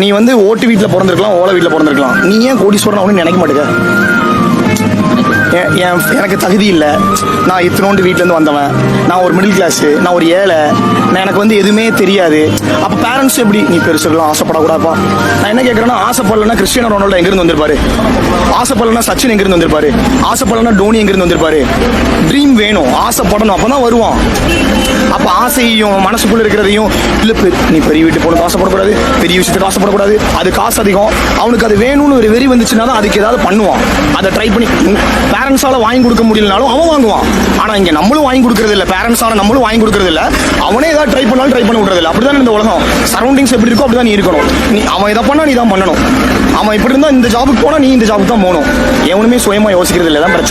நீ வந்து ஓட்டு வீட்டில் பிறந்திருக்கலாம் ஓலை வீட்டில் பிறந்திருக்கலாம். நீ ஏன் கோடீஸ்வரன் அவனு நினைக்க மாட்டேங்க? என் எனக்கு தகுதி இல்லை. நான் இத்தனோண்டு வீட்டிலேருந்து வந்தவன். நான் ஒரு மிடில் கிளாஸு நான் ஒரு ஏழை. நான் எனக்கு வந்து எதுவுமே தெரியாது. அப்போ பேரண்ட்ஸ் எப்படி? நீ பெருசுலாம் ஆசைப்படக்கூடாப்பா நான் என்ன கேட்குறேன்னா ஆசைப்படலன்னா கிறிஸ்டியன் ரொனால்டோ எங்கேருந்து வந்திருப்பாரு? ஆசைப்படலன்னா சச்சின் எங்கேருந்து வந்திருப்பாரு? ஆசைப்படலன்னா டோனி எங்கேருந்து வந்திருப்பாரு? ட்ரீம் வேணும். ஆசைப்படணும். அப்போ தான் வருவான். அப்போ ஆசையும் மனசுக்குள்ள இருக்கிறதையும் இல்லை நீ பெரிய வீட்டு பொண்ணு ஆசைப்படக்கூடாது பெரிய விஷயத்துக்கு ஆசைப்படக்கூடாது அது காசு அதிகம். அவனுக்கு அது வேணும்னு ஒரு வெறி வந்துச்சுன்னா தான் அதுக்கு ஏதாவது பண்ணுவான். அதை ட்ரை பண்ணி பேரண்ட்ஸால வாங்கி கொடுக்க முடியலனாலும் அவன் வாங்குவான். ஆனால் இங்கே நம்மளும் வாங்கி கொடுக்கறது இல்லை. பேரண்ட்ஸால நம்மளும் வாங்கி கொடுக்கறது இல்லை. அவனே ஏதாவது ட்ரை பண்ணாலும் ட்ரை பண்ண விடுறது இல்லை. அப்படி தான் இந்த உலகம். சரௌண்டிங்ஸ் எப்படி இருக்கோ அப்படி தான் நீ இருக்கணும். நீ அவன் இதை பண்ணா நீ தான் பண்ணணும். அவன் இப்படி இருந்தால் இந்த ஜாபுக்கு போனால் நீ இந்த ஜாபுக்கு தான் போகணும். எவனுமே சுயமாக யோசிக்கிறது இல்லை. தான் பிரச்சனை.